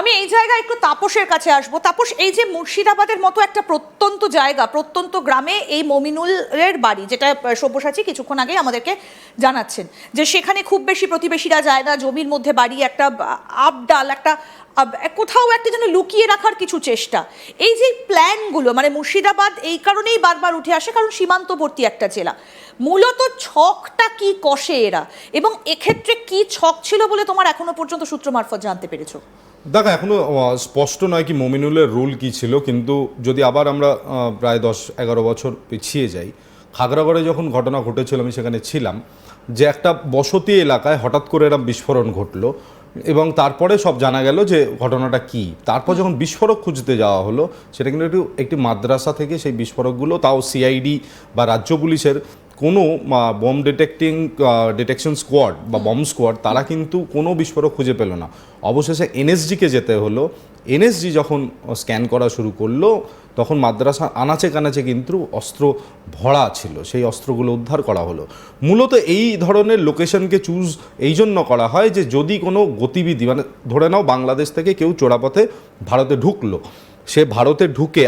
আমি এই জায়গায় একটু তাপসের কাছে আসব। তাপস, এই যে মুর্শিদাবাদের মতো একটা প্রত্যন্ত জায়গা, প্রত্যন্ত গ্রামে এই মমিনুলের বাড়ি, যেটা সব্যসাচী কিছুক্ষণ আগেই আমাদেরকে জানাচ্ছেন, যে সেখানে খুব বেশি প্রতিবেশীরা যায় না, জমির মধ্যে বাড়ি, একটা আপডাল, একটা কোথাও একটা যেন লুকিয়ে রাখার কিছু চেষ্টা। এই যে প্ল্যানগুলো মানে মুর্শিদাবাদ এই কারণেই বারবার উঠে আসে, কারণ সীমান্তবর্তী একটা জেলা। মূলত ছকটা কি কষে এরা? এবং এক্ষেত্রে কি ছক ছিল বলে তোমার এখনও পর্যন্ত সূত্র মারফত জানতে পেরেছ? দেখো, এখনও স্পষ্ট নয় কি মমিনুলের রুল কি ছিল, কিন্তু যদি আবার আমরা প্রায় দশ, এগারো বছর পিছিয়ে যাই, খাগড়াগড়ে যখন ঘটনা ঘটেছিল, আমি সেখানে ছিলাম, যে একটা বসতি এলাকায় হঠাৎ করে এরম বিস্ফোরণ ঘটলো, এবং তারপরে সব জানা গেল যে ঘটনাটা কি। তারপর যখন বিস্ফোরক খুঁজতে যাওয়া হলো, সেটা কিন্তু একটু, একটি মাদ্রাসা থেকে সেই বিস্ফোরকগুলো, তাও সিআইডি বা রাজ্য পুলিশের কোনো বম ডিটেক্টিং ডিটেকশন স্কোয়াড বা বম স্কোয়াড তারা কিন্তু কোনো বিস্ফোরক খুঁজে পেল না। অবশেষে এনএসজিকে যেতে হলো। এনএসজি যখন স্ক্যান করা শুরু করল তখন মাদ্রাসা আনাচে কানাচে কিন্তু অস্ত্র ভরা ছিল। সেই অস্ত্রগুলো উদ্ধার করা হলো। মূলত এই ধরনের লোকেশনকে চুজ এই জন্য করা হয় যে যদি কোনো গতিবিধি মানে ধরে নাও বাংলাদেশ থেকে কেউ চোরাপথে ভারতে ঢুকলো সে ভারতে ঢুকে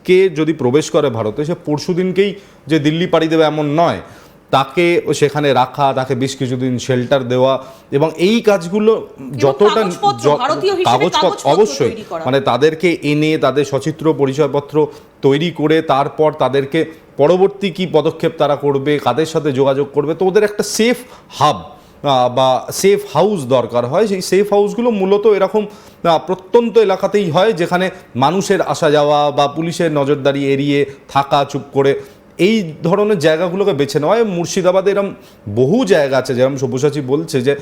আজকে যদি প্রবেশ করে ভারতে সে পরশু দিনকেই যে দিল্লি পাড়ি দেবে এমন নয়। তাকে সেখানে রাখা তাকে বেশ কিছুদিন শেল্টার দেওয়া এবং এই কাজগুলো যতটা কাগজপত্র, যত- কাগজপত্র কাগজপত্র অবশ্যই। মানে তাদেরকে এনে তাদের সচিত্র পরিচয়পত্র তৈরি করে তারপর তাদেরকে পরবর্তী কি পদক্ষেপ তারা করবে কাদের সাথে যোগাযোগ করবে তো ওদের একটা সেফ হাব বা সেফ হাউস দরকার হয়, সেই সেফ হাউসগুলো মূলত এরকম প্রত্যন্ত এলাকাতেই হয়, যেখানে মানুষের আসা যাওয়া বা পুলিশের নজরদারি এড়িয়ে থাকা, চুপ করে এই ধরনের জায়গাগুলোকে বেছে নেওয়া। হয় মুর্শিদাবাদে এরম বহু জায়গা আছে যেরকম সব্যসাচী বলছে যে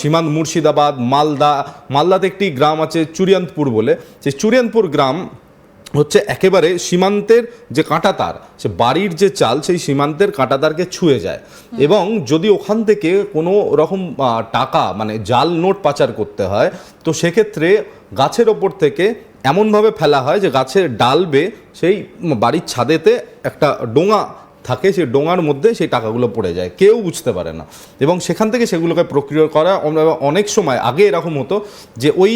সীমান্ত মুর্শিদাবাদ, মালদা, মালদাতে একটি গ্রাম আছে চুরিয়ান্তপুর বলে। সেই চুরিয়ান্তপুর গ্রাম হচ্ছে একেবারে সীমান্তের যে কাঁটাতার, সে বাড়ির যে চাল, সেই সীমান্তের কাঁটাতারকে ছুঁয়ে যায়। এবং যদি ওখান থেকে কোনো রকম টাকা মানে জাল নোট পাচার করতে হয়, তো সেক্ষেত্রে গাছের ওপর থেকে এমনভাবে ফেলা হয় যে গাছের ডাল বেয়ে সেই বাড়ির ছাদেতে একটা ডোঙা থাকে, সেই ডোঙার মধ্যে সেই টাকাগুলো পড়ে যায়। কেউ বুঝতে পারে না। এবং সেখান থেকে সেগুলোকে প্রক্রিয়া করা অনেক সময় আগে এরকম হতো যে ওই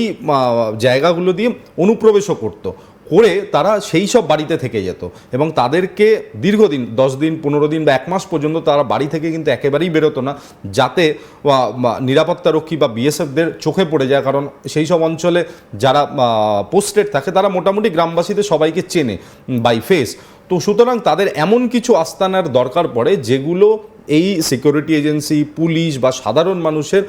জায়গাগুলো দিয়ে অনুপ্রবেশও করতো। করে তারা সেই সব বাড়িতে থেকে যেত এবং তাদেরকে দীর্ঘদিন দশ দিন পনেরো দিন বা এক মাস পর্যন্ত তারা বাড়ি থেকে কিন্তু একেবারেই বেরোতো না যাতে আহ, বা নিরাপত্তা রক্ষী বা বিএসএফদের চোখে পড়ে যায়। কারণ সেই সব অঞ্চলে যারা পোস্টেড থাকে তারা মোটামুটি গ্রামবাসীদের সবাইকে চেনে বাই ফেস তো সুতরাং তাদের এমন কিছু আস্তানার দরকার পড়ে যেগুলো এই সিকিউরিটি এজেন্সি পুলিশ বা সাধারণ মানুষের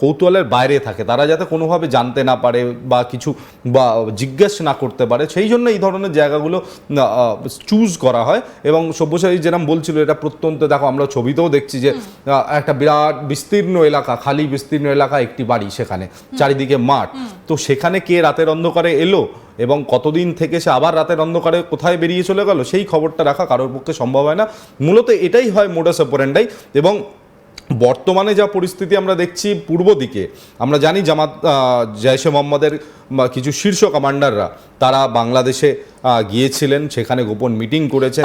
কৌতূহলের বাইরে থাকে। তারা যাতে কোনোভাবে জানতে না পারে বা কিছু বা জিজ্ঞেস না করতে পারে সেই জন্য এই ধরনের জায়গাগুলো চুজ করা হয়। এবং সব্যসাচী যেরকম বলছিল এটা প্রত্যন্ত দেখো আমরা ছবিতেও দেখছি যে একটা বিরাট বিস্তীর্ণ এলাকা খালি বিস্তীর্ণ এলাকা একটি বাড়ি সেখানে চারিদিকে মাঠ। তো সেখানে কে রাতের অন্ধকারে এলো এবং কতদিন থেকে সে আবার রাতের অন্ধকারে কোথায় বেরিয়ে চলে গেল সেই খবরটা রাখা কারোর পক্ষে সম্ভব হয় না। মূলত এটাই হয় মোডাস অপারেন্ডাই এবং বর্তমানে যা পরিস্থিতি আমরা দেখছি পূর্ব দিকে, আমরা জানি জামাত জয়শে মোহাম্মদের কিছু শীর্ষ কমান্ডাররা তারা বাংলাদেশে গিয়েছিলেন, সেখানে গোপন মিটিং করেছেন।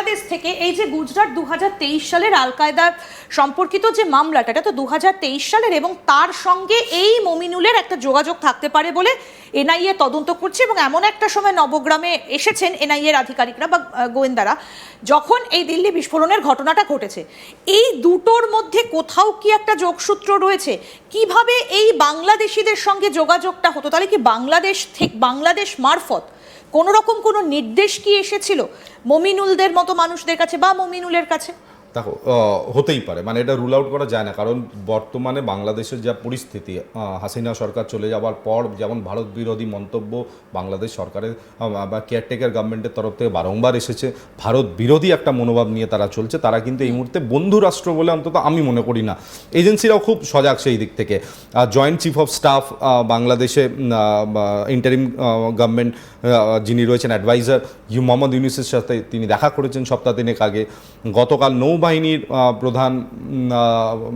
বাংলাদেশ থেকে এই যে গুজরাট দুহাজার তেইশ সালের আল কায়দার সম্পর্কিত যে মামলাটা, এটা তো দুহাজার তেইশ সালের এবং তার সঙ্গে এই মমিনুলের একটা যোগাযোগ থাকতে পারে বলে এনআইএ তদন্ত করছে এবং এমন একটা সময় নবগ্রামে এসেছেন এনআইএর আধিকারিকরা বা গোয়েন্দারা, যখন এই দিল্লি বিস্ফোরণের ঘটনাটা ঘটেছে। এই দুটোর মধ্যে কোথাও কি একটা যোগসূত্র রয়েছে? কীভাবে এই বাংলাদেশিদের সঙ্গে যোগাযোগটা হতো? তাহলে কি বাংলাদেশ থেকে বাংলাদেশ মারফত কোনো রকম কোনো নির্দেশ কি এসেছিল? মমিনুলদের মতো মানুষদের কাছে বা মমিনুলের কাছে? দেখো হতেই পারে। মানে এটা রুল আউট করা যায় না। কারণ বর্তমানে বাংলাদেশের যা পরিস্থিতি হাসিনা সরকার চলে যাওয়ার পর যেমন ভারত বিরোধী মন্তব্য বাংলাদেশ সরকারের বা কেয়ারটেকার গভর্নমেন্টের তরফ থেকে বারংবার এসেছে। ভারত বিরোধী একটা মনোভাব নিয়ে তারা চলছে। তারা কিন্তু এই মুহূর্তে বন্ধু রাষ্ট্র বলে অন্তত আমি মনে করি না। এজেন্সিরাও খুব সজাগ সেই দিক থেকে। জয়েন্ট চিফ অফ স্টাফ বাংলাদেশে ইন্টারিম গভর্নমেন্ট যিনি রয়েছেন অ্যাডভাইজার ইউ, মোহাম্মদ ইউনিসের সাথে তিনি দেখা করেছেন সপ্তাহ তিনেক আগে। গতকাল নৌবাহিনীর প্রধান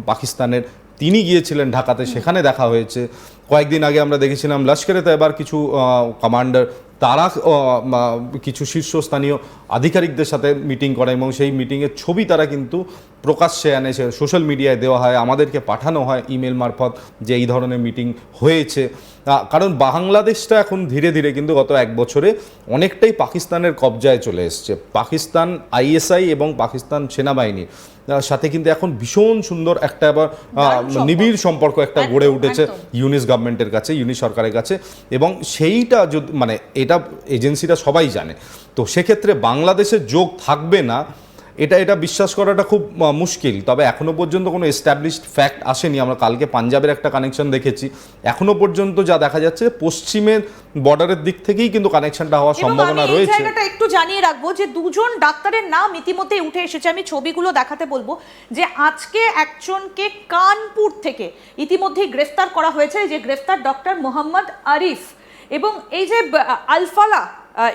পাকিস্তানের তিনি গিয়েছিলেন ঢাকাতে, সেখানে দেখা হয়েছে। কয়েকদিন আগে আমরা দেখেছিলাম লস্করে এবার কিছু কমান্ডার তারা কিছু শীর্ষস্থানীয় আধিকারিকদের সাথে মিটিং করে এবং সেই মিটিংয়ের ছবি তারা কিন্তু প্রকাশ্যে আনে। সোশ্যাল মিডিয়ায় দেওয়া হয়, আমাদেরকে পাঠানো হয় ইমেল মারফত যে এই ধরনের মিটিং হয়েছে। কারণ বাংলাদেশটা এখন ধীরে ধীরে কিন্তু গত এক বছরে অনেকটাই পাকিস্তানের কবজায় চলে এসছে। পাকিস্তান আইএসআই এবং পাকিস্তান সেনাবাহিনীর সাথে কিন্তু এখন ভীষণ সুন্দর একটা আবার। নিবিড় সম্পর্ক একটা গড়ে উঠেছে ইউনিস গভর্নমেন্টের কাছে ইউনিস সরকারের কাছে এবং সেইটা যদি মানে এটা এজেন্সিটা সবাই জানে। তো সেক্ষেত্রে বাংলাদেশের যোগ থাকবে না এটা এটা বিশ্বাস করাটা খুব মুশকিল। তবে এখনও পর্যন্ত কোনো এস্টাবলিশড ফ্যাক্ট আসেনি। আমরা কালকে পাঞ্জাবের একটা কানেকশন দেখেছি। এখনও পর্যন্ত যা দেখা যাচ্ছে পশ্চিমের বর্ডারের দিক থেকেই কিন্তু কানেকশনটা হওয়ার সম্ভাবনা রয়েছে। জায়গাটা একটু জানিয়ে রাখব যে দুজন ডাক্তারের নাম ইতিমধ্যে উঠে এসেছে। আমি ছবিগুলো দেখাতে বলব যে আজকে একজনকে কানপুর থেকে ইতিমধ্যেই গ্রেফতার করা হয়েছে। যে গ্রেফতার ডক্টর মোহাম্মদ আরিফ এবং এই যে আলফালা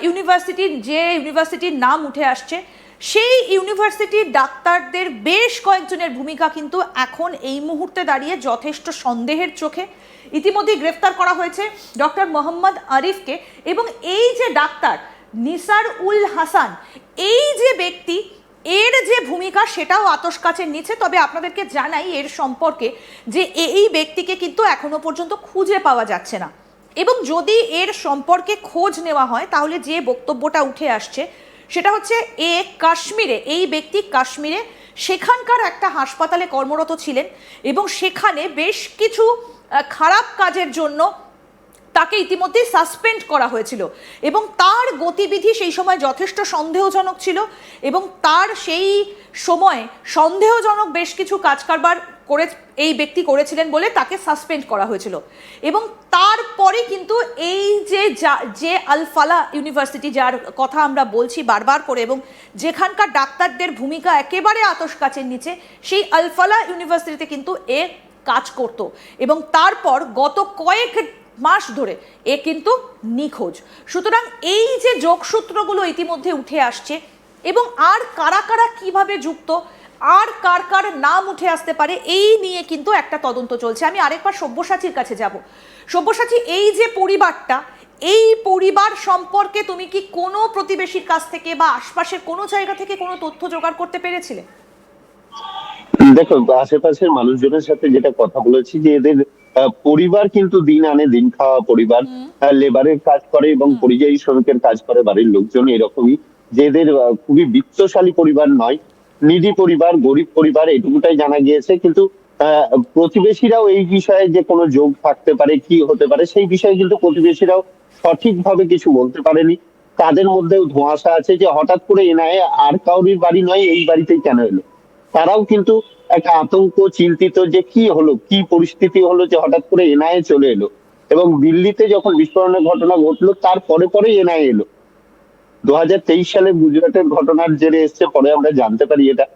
ইউনিভার্সিটির যে ইউনিভার্সিটির নাম উঠে আসছে সেই ইউনিভার্সিটির ডাক্তারদের বেশ কয়েকজনের ভূমিকা কিন্তু এখন এই মুহূর্তে দাঁড়িয়ে যথেষ্ট সন্দেহের চোখে। ইতিমধ্যেই গ্রেফতার করা হয়েছে ডক্টর মোহাম্মদ আরিফকে এবং এই যে ডাক্তার নিসার উল হাসান, এই যে ব্যক্তি, এর যে ভূমিকা সেটাও আতস কাছের নিচে। তবে আপনাদেরকে জানাই এর সম্পর্কে যে এই ব্যক্তিকে কিন্তু এখনও পর্যন্ত খুঁজে পাওয়া যাচ্ছে না। এবং যদি এর সম্পর্কে খোঁজ নেওয়া হয়, তাহলে যে বক্তব্যটা উঠে আসছে সেটা হচ্ছে এ কাশ্মীরে, এই ব্যক্তি কাশ্মীরে সেখানকার একটা হাসপাতালে কর্মরত ছিলেন এবং সেখানে বেশ কিছু খারাপ কাজের জন্য তাকে ইতিমধ্যেই সাসপেন্ড করা হয়েছিল এবং তার গতিবিধি সেই সময় যথেষ্ট সন্দেহজনক ছিল এবং তার সেই সময় সন্দেহজনক বেশ কিছু কাজকারবার করে, এই ব্যক্তি করেছিলেন বলে তাকে সাসপেন্ড করা হয়েছিল। এবং তারপরে কিন্তু এই যে যা- আলফালা ইউনিভার্সিটি, যার কথা আমরা বলছি বারবার করে, এবং যেখানকার ডাক্তারদের ভূমিকা একেবারে আতস কাচের নিচে, সেই আলফালা ইউনিভার্সিটিতে কিন্তু এ কাজ করত। এবং তারপর গত কয়েক মাস ধরে এ কিন্তু নিখোঁজ। সুতরাং এই যে যোগসূত্রগুলো ইতিমধ্যে উঠে আসছে, এবং আর কারা কারা কীভাবে যুক্ত আর কার কার নাম উঠে আসতে পারে এই নিয়ে কিন্তু একটা তদন্ত চলছে। আমি আরেকবার সব্যসাচীর কাছে যাব। সব্যসাচী এই যে পরিবারটা এই পরিবার সম্পর্কে তুমি কি কোনো প্রতিবেশীর কাছ থেকে বা আশপাশের কোনো জায়গা থেকে কোনো তথ্য জোগাড় করতে পেরেছিলে? দেখো আশেপাশের মানুষজনের সাথে যেটা কথা বলেছি যে এদের পরিবার কিন্তু দিন আনে দিন খাওয়া পরিবার লেবারের কাজ করে এবং পরিযায়ী শ্রমিকের কাজ করে বাড়ির লোকজন এরকমই। যে এদের খুবই বিত্তশালী পরিবার নয় নিডি পরিবার, গরিব পরিবার এটুকুটাই জানা গিয়েছে। কিন্তু প্রতিবেশীরাও এই বিষয়ে যে কোনো যোগ থাকতে পারে, কি হতে পারে, সেই বিষয়ে কিন্তু প্রতিবেশীরাও সঠিকভাবে কিছু বলতে পারেনি। তাদের মধ্যেও ধোঁয়াশা আছে যে হঠাৎ করে এনআইএ আর কাউরির বাড়ি নয়, এই বাড়িতেই কেন এলো? তারাও কিন্তু একটা আতঙ্ক, চিন্তিত যে কি হলো, কি পরিস্থিতি হলো যে হঠাৎ করে এনআইএ চলে এলো। এবং দিল্লিতে যখন বিস্ফোরণের ঘটনা ঘটলো, তার পরে পরেই এনআইএ এলো। দু হাজার তেইশ সালে গুজরাটের ঘটনার জেরে এসছে পরে আমরা জানতে পারি এটা।